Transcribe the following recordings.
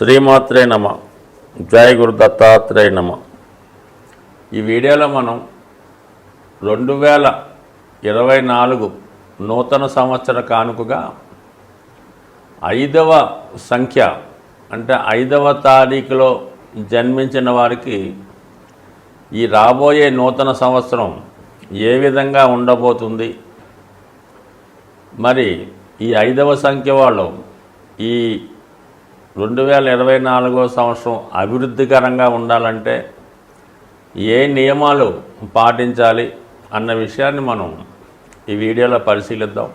శ్రీమాత్రే నమ. జయ గురు దత్తాత్రేయ నమ. ఈ వీడియోలో మనం రెండు వేల ఇరవై నాలుగు నూతన సంవత్సర కానుకగా ఐదవ సంఖ్య అంటే ఐదవ తారీఖులో జన్మించిన వారికి ఈ రాబోయే నూతన సంవత్సరం ఏ విధంగా ఉండబోతుంది? మరి ఈ ఐదవ సంఖ్య వాళ్ళు ఈ రెండు వేల ఇరవై నాలుగో సంవత్సరం అభివృద్ధికరంగా ఉండాలంటే ఏ నియమాలు పాటించాలి అన్న విషయాన్ని మనం ఈ వీడియోలో పరిశీలిద్దాం.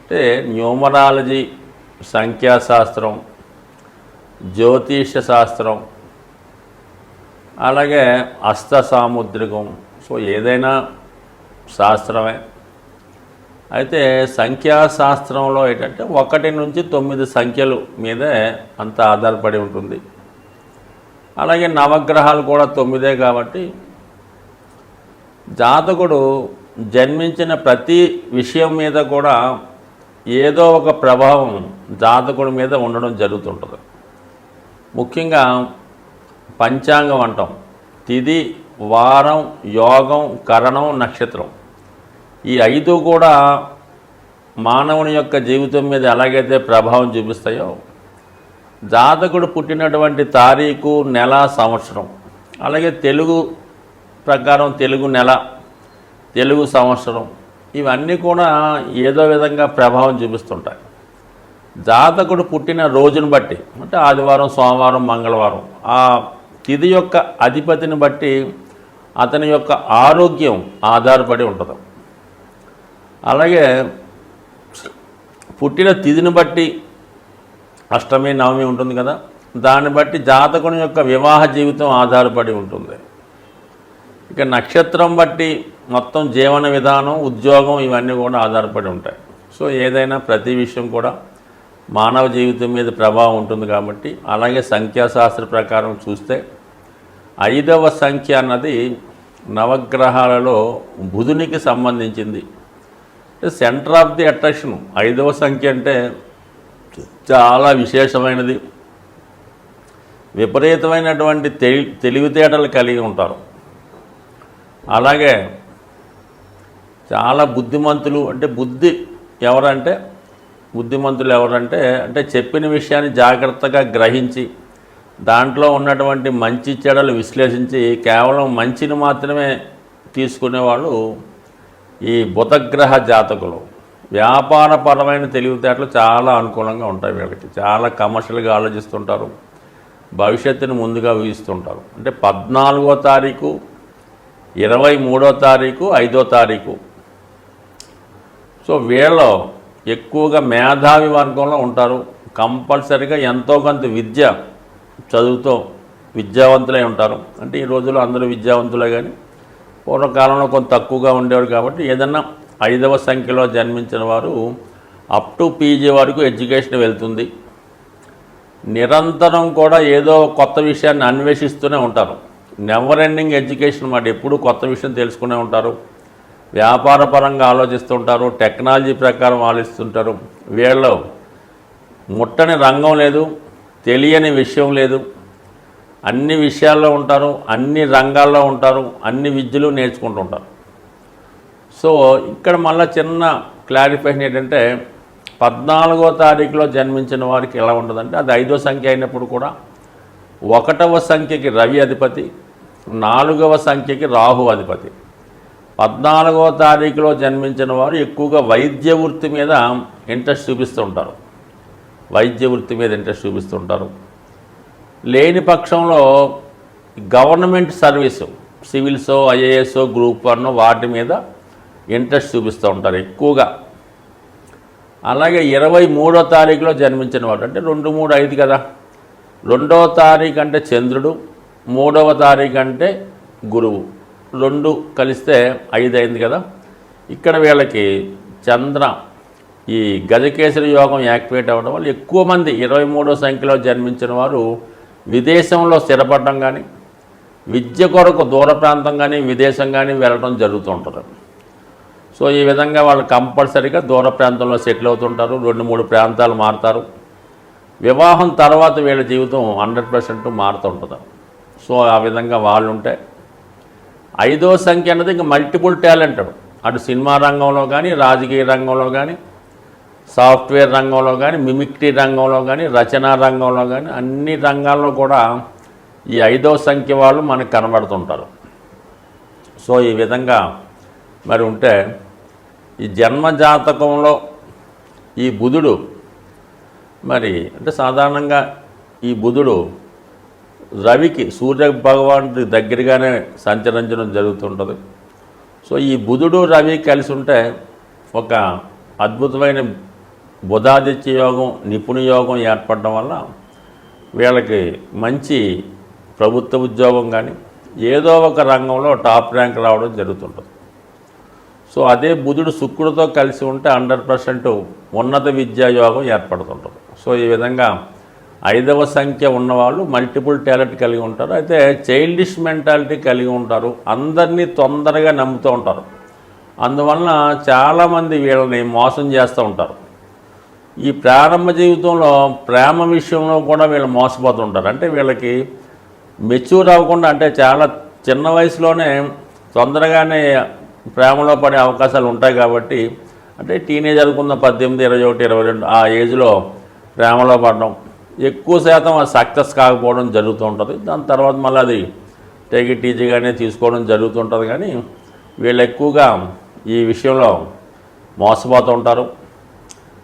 అంటే న్యూమరాలజీ సంఖ్యాశాస్త్రం జ్యోతిష శాస్త్రం అలాగే అస్త సాముద్రికం సో ఏదైనా శాస్త్రమే. అయితే సంఖ్యాశాస్త్రంలో ఏంటంటే ఒకటి నుంచి తొమ్మిది సంఖ్యలు మీదే అంత ఆధారపడి ఉంటుంది. అలాగే నవగ్రహాలు కూడా తొమ్మిదే కాబట్టి జాతకుడు జన్మించిన ప్రతి విషయం మీద కూడా ఏదో ఒక ప్రభావం జాతకుడి మీద ఉండడం జరుగుతుంటుంది. ముఖ్యంగా పంచాంగం అంటాం. తిది వారం యోగం కరణం నక్షత్రం. ఈ ఐదు కూడా మానవుని యొక్క జీవితం మీద ఎలాగైతే ప్రభావం చూపిస్తాయో జాతకుడు పుట్టినటువంటి తారీఖు నెల సంవత్సరం. అలాగే తెలుగు ప్రకారం తెలుగు నెల తెలుగు సంవత్సరం. ఇవన్నీ కూడా ఏదో విధంగా ప్రభావం చూపిస్తుంటాయి. జాతకుడు పుట్టిన రోజును బట్టి అంటే ఆదివారం సోమవారం మంగళవారం ఆ తిది యొక్క అధిపతిని బట్టి అతని యొక్క ఆరోగ్యం ఆధారపడి ఉంటుంది. అలాగే పుట్టిన తిథిని బట్టి అష్టమి నవమి ఉంటుంది కదా. దాన్ని బట్టి జాతకుని యొక్క వివాహ జీవితం ఆధారపడి ఉంటుంది. ఇక నక్షత్రం బట్టి మొత్తం జీవన విధానం ఉద్యోగం ఇవన్నీ కూడా ఆధారపడి ఉంటాయి. సో ఏదైనా ప్రతి విషయం కూడా మానవ జీవితం మీద ప్రభావం ఉంటుంది కాబట్టి అలాగే సంఖ్యాశాస్త్ర ప్రకారం చూస్తే ఐదవ సంఖ్య అన్నది నవగ్రహాలలో బుధునికి సంబంధించింది. సెంటర్ ఆఫ్ ది అట్రాక్షన్ ఐదవ సంఖ్య అంటే చాలా విశేషమైనది. విపరీతమైనటువంటి తెలి తెలివితేటలు కలిగి ఉంటారు. అలాగే చాలా బుద్ధిమంతులు అంటే బుద్ధి ఎవరంటే బుద్ధిమంతులు ఎవరంటే అంటే చెప్పిన విషయాన్ని జాగ్రత్తగా గ్రహించి దాంట్లో ఉన్నటువంటి మంచి చెడలు విశ్లేషించి కేవలం మంచిని మాత్రమే తీసుకునేవాళ్ళు ఈ బుధగ్రహ జాతకులు వ్యాపారపరమైన తెలివితేటలు చాలా అనుకూలంగా ఉంటాయి వీళ్ళకి. చాలా కమర్షియల్గా ఆలోచిస్తుంటారు. భవిష్యత్తుని ముందుగా ఊహిస్తుంటారు. అంటే పద్నాలుగో తారీఖు ఇరవై మూడో తారీఖు ఐదో తారీఖు. సో వీళ్ళు ఎక్కువగా మేధావి వర్గంలో ఉంటారు. కంపల్సరిగా ఎంతో కొంత విద్య చదువుతో విద్యావంతులై ఉంటారు. అంటే ఈ రోజుల్లో అందరూ విద్యావంతులే కానీ పూర్వకాలంలో కొంత తక్కువగా ఉండేవారు కాబట్టి ఏదన్నా ఐదవ సంఖ్యలో జన్మించిన వారు అప్ టు పీజీ వరకు ఎడ్యుకేషన్ వెళ్తుంది. నిరంతరం కూడా ఏదో కొత్త విషయాన్ని అన్వేషిస్తూనే ఉంటారు. నెవర్ ఎండింగ్ ఎడ్యుకేషన్ మాట ఎప్పుడూ కొత్త విషయం తెలుసుకునే ఉంటారు. వ్యాపార పరంగా ఆలోచిస్తుంటారు టెక్నాలజీ ప్రకారం ఆలోచిస్తుంటారు. వీళ్ళు ముట్టని రంగం లేదు. తెలియని విషయం లేదు. అన్ని విషయాల్లో ఉంటారు అన్ని రంగాల్లో ఉంటారు అన్ని విద్యలు నేర్చుకుంటుంటారు సో ఇక్కడ మళ్ళీ చిన్న క్లారిఫికేషన్ ఏంటంటే పద్నాలుగో తారీఖులో జన్మించిన వారికి ఎలా ఉంటుందంటే అది ఐదో సంఖ్య అయినప్పుడు కూడా ఒకటవ సంఖ్యకి రవి అధిపతి నాలుగవ సంఖ్యకి రాహు అధిపతి. పద్నాలుగవ తారీఖులో జన్మించిన వారు ఎక్కువగా వైద్య వృత్తి మీద ఇంట్రెస్ట్ చూపిస్తూ ఉంటారు. వైద్య వృత్తి మీద ఇంట్రెస్ట్ చూపిస్తుంటారు లేని పక్షంలో గవర్నమెంట్ సర్వీసు సివిల్సో ఐఏఎస్ఓ గ్రూప్ వన్ వాటి మీద ఇంట్రెస్ట్ చూపిస్తూ ఉంటారు ఎక్కువగా. అలాగే ఇరవై మూడో తారీఖులో జన్మించిన వాడు అంటే రెండు మూడు ఐదు కదా. రెండవ తారీఖు అంటే చంద్రుడు మూడవ తారీఖు అంటే గురువు. రెండు కలిస్తే ఐదు అయింది కదా. ఇక్కడ వీళ్ళకి చంద్ర ఈ గజకేసరి యోగం యాక్టివేట్ అవ్వడం వల్ల ఎక్కువ మంది ఇరవై మూడో సంఖ్యలో జన్మించిన వారు విదేశంలో స్థిరపడడం కానీ విద్య కొరకు దూర ప్రాంతం కానీ విదేశం కానీ వెళ్ళడం జరుగుతూ ఉంటుంది సో ఈ విధంగా వాళ్ళు కంపల్సరీగా దూర ప్రాంతంలో సెటిల్ అవుతుంటారు. రెండు మూడు ప్రాంతాలు మారుతారు. వివాహం తర్వాత వీళ్ళ జీవితం హండ్రెడ్ పర్సెంట్ మారుతుంటుంది. సో ఆ విధంగా వాళ్ళు ఉంటే ఐదో సంఖ్య అన్నది ఇంకా మల్టిపుల్ టాలెంటెడ్. అటు సినిమా రంగంలో కానీ రాజకీయ రంగంలో కానీ సాఫ్ట్వేర్ రంగంలో కానీ మిమిక్రీ రంగంలో కానీ రచనా రంగంలో కానీ అన్ని రంగాల్లో కూడా ఈ ఐదో సంఖ్య వాళ్ళు మనకు కనబడుతుంటారు. సో ఈ విధంగా మరి ఉంటే ఈ జన్మ జాతకంలో ఈ బుధుడు మరి అంటే సాధారణంగా ఈ బుధుడు రవికి సూర్య భగవానుడి దగ్గరగానే సంచరించడం జరుగుతుంటుంది. సో ఈ బుధుడు రవి కలిసి ఉంటే ఒక అద్భుతమైన బుధాదిత్య యోగం నిపుణ యోగం ఏర్పడడం వల్ల వీళ్ళకి మంచి ప్రభుత్వ ఉద్యోగం కానీ ఏదో ఒక రంగంలో టాప్ ర్యాంక్ రావడం జరుగుతుంటుంది. సో అదే బుధుడు శుక్రుడితో కలిసి ఉంటే హండ్రెడ్ పర్సెంట్ ఉన్నత విద్యా యోగం ఏర్పడుతుంటుంది. సో ఈ విధంగా ఐదవ సంఖ్య ఉన్నవాళ్ళు మల్టిపుల్ టాలెంట్ కలిగి ఉంటారు. అయితే చైల్డిష్ మెంటాలిటీ కలిగి ఉంటారు. అందరినీ తొందరగా నమ్ముతూ ఉంటారు. అందువలన చాలామంది వీళ్ళని మోసం చేస్తూ ఉంటారు. ఈ ప్రారంభ జీవితంలో ప్రేమ విషయంలో కూడా వీళ్ళు మోసపోతుంటారు. అంటే వీళ్ళకి మెచ్యూర్ అవ్వకుండా అంటే చాలా చిన్న వయసులోనే తొందరగానే ప్రేమలో పడే అవకాశాలు ఉంటాయి కాబట్టి అంటే టీనేజ్ అనుకున్న పద్దెనిమిది ఇరవై ఒకటి ఇరవై రెండు ఆ ఏజ్లో ప్రేమలో పడడం ఎక్కువ శాతం సక్సెస్ కాకపోవడం జరుగుతూ ఉంటుంది. దాని తర్వాత మళ్ళీ అది టేకి ఇట్ ఈజీగానే తీసుకోవడం జరుగుతుంటుంది కానీ వీళ్ళు ఎక్కువగా ఈ విషయంలో మోసపోతూ ఉంటారు.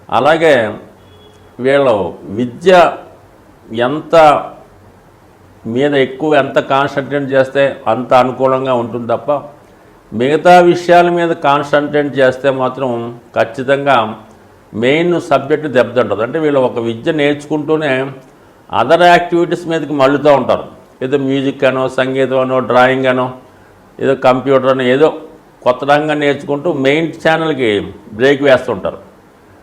అలాగే వీళ్ళు విద్య ఎంత మీద ఎక్కువ ఎంత కాన్సన్ట్రేట్ చేస్తే అంత అనుకూలంగా ఉంటుంది తప్ప మిగతా విషయాల మీద కాన్సన్ట్రేట్ చేస్తే మాత్రం ఖచ్చితంగా మెయిన్ సబ్జెక్టు దెబ్బతింటుంది అంటే వీళ్ళు ఒక విద్య నేర్చుకుంటూనే అదర్ యాక్టివిటీస్ మీదకి మళ్ళుతూ ఉంటారు. ఏదో మ్యూజిక్ అనో సంగీతం అనో డ్రాయింగ్ అనో ఏదో కంప్యూటర్ అనో ఏదో కొత్త రంగం నేర్చుకుంటూ మెయిన్ ఛానల్కి బ్రేక్ వేస్తుంటారు.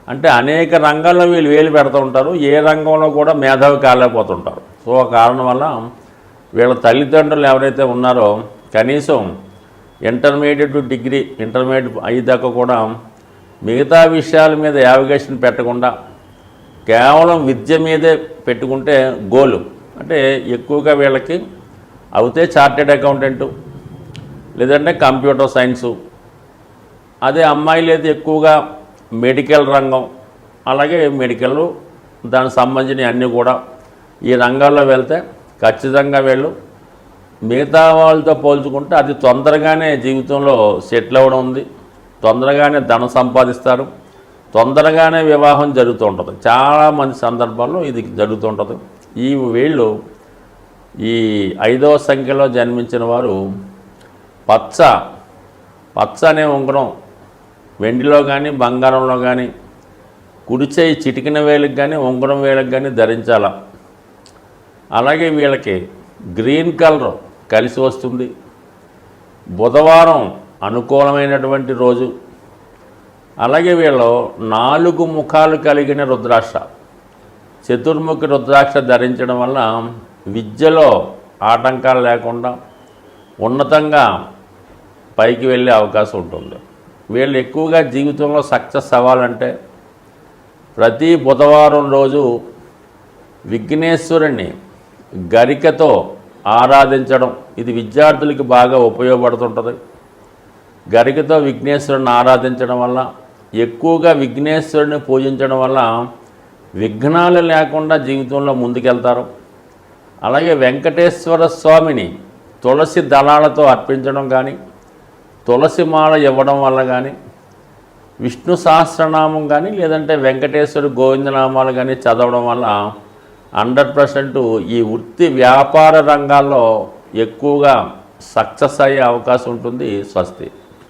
అంటే అనేక రంగాల్లో వీళ్ళు వేలు పెడుతూ ఉంటారు. ఏ రంగంలో కూడా మేధావి కాలేకపోతుంటారు. సో ఆ కారణం వల్ల వీళ్ళ తల్లిదండ్రులు ఎవరైతే ఉన్నారో కనీసం ఇంటర్మీడియట్ డిగ్రీ ఇంటర్మీడియట్ అయ్యేదాకా కూడా మిగతా విషయాల మీద యావిగేషన్ పెట్టకుండా కేవలం విద్య మీదే పెట్టుకుంటే గోలు. అంటే ఎక్కువగా వీళ్ళకి అవుతే చార్టెడ్ అకౌంటెంటు లేదంటే కంప్యూటర్ సైన్సు. అదే అమ్మాయిలు అయితే ఎక్కువగా మెడికల్ రంగం అలాగే మెడికల్ దానికి సంబంధించిన అన్నీ కూడా ఈ రంగాల్లో వెళ్తే ఖచ్చితంగా వీళ్ళు. మిగతా వాళ్ళతో పోల్చుకుంటే అది తొందరగానే జీవితంలో సెటిల్ అవ్వడం ఉంది. తొందరగానే ధనం సంపాదిస్తారు. తొందరగానే వివాహం జరుగుతూ ఉంటుంది చాలామంది సందర్భాల్లో ఇది జరుగుతూ ఉంటుంది ఈ వీళ్ళు ఈ ఐదవ సంఖ్యలో జన్మించిన వారు పచ్చ పచ్చ అనే ఉంగరం వెండిలో కానీ బంగారంలో కానీ కుడిచేయి చిటికిన వేలకు కానీ ఉంగరం వేలకు కానీ ధరించాల. అలాగే వీళ్ళకి గ్రీన్ కలర్ కలిసి వస్తుంది. బుధవారం అనుకూలమైనటువంటి రోజు. అలాగే వీళ్ళు నాలుగు ముఖాలు కలిగిన రుద్రాక్ష. చతుర్ముఖి రుద్రాక్ష ధరించడం వల్ల విద్యలో ఆటంకాలు లేకుండా ఉన్నతంగా పైకి వెళ్ళే అవకాశం ఉంటుంది. వీళ్ళు ఎక్కువగా జీవితంలో సక్సెస్ అవ్వాలంటే ప్రతి బుధవారం రోజు విఘ్నేశ్వరుణ్ణి గరికతో ఆరాధించడం. ఇది విద్యార్థులకి బాగా ఉపయోగపడుతుంటుంది. గరికతో విఘ్నేశ్వరుని ఆరాధించడం వల్ల ఎక్కువగా విఘ్నేశ్వరుని పూజించడం వల్ల విఘ్నాలు లేకుండా జీవితంలో ముందుకెళ్తారు. అలాగే వెంకటేశ్వర స్వామిని తులసి దళాలతో అర్పించడం కానీ తులసి మాల ఇవ్వడం వల్ల కానీ విష్ణు సహస్రనామం కానీ లేదంటే వెంకటేశ్వర గోవిందనామాలు కానీ చదవడం వల్ల హండ్రెడ్ పర్సెంట్ ఈ వృత్తి వ్యాపార రంగాల్లో ఎక్కువగా సక్సెస్ అయ్యే అవకాశం ఉంటుంది స్వస్తి.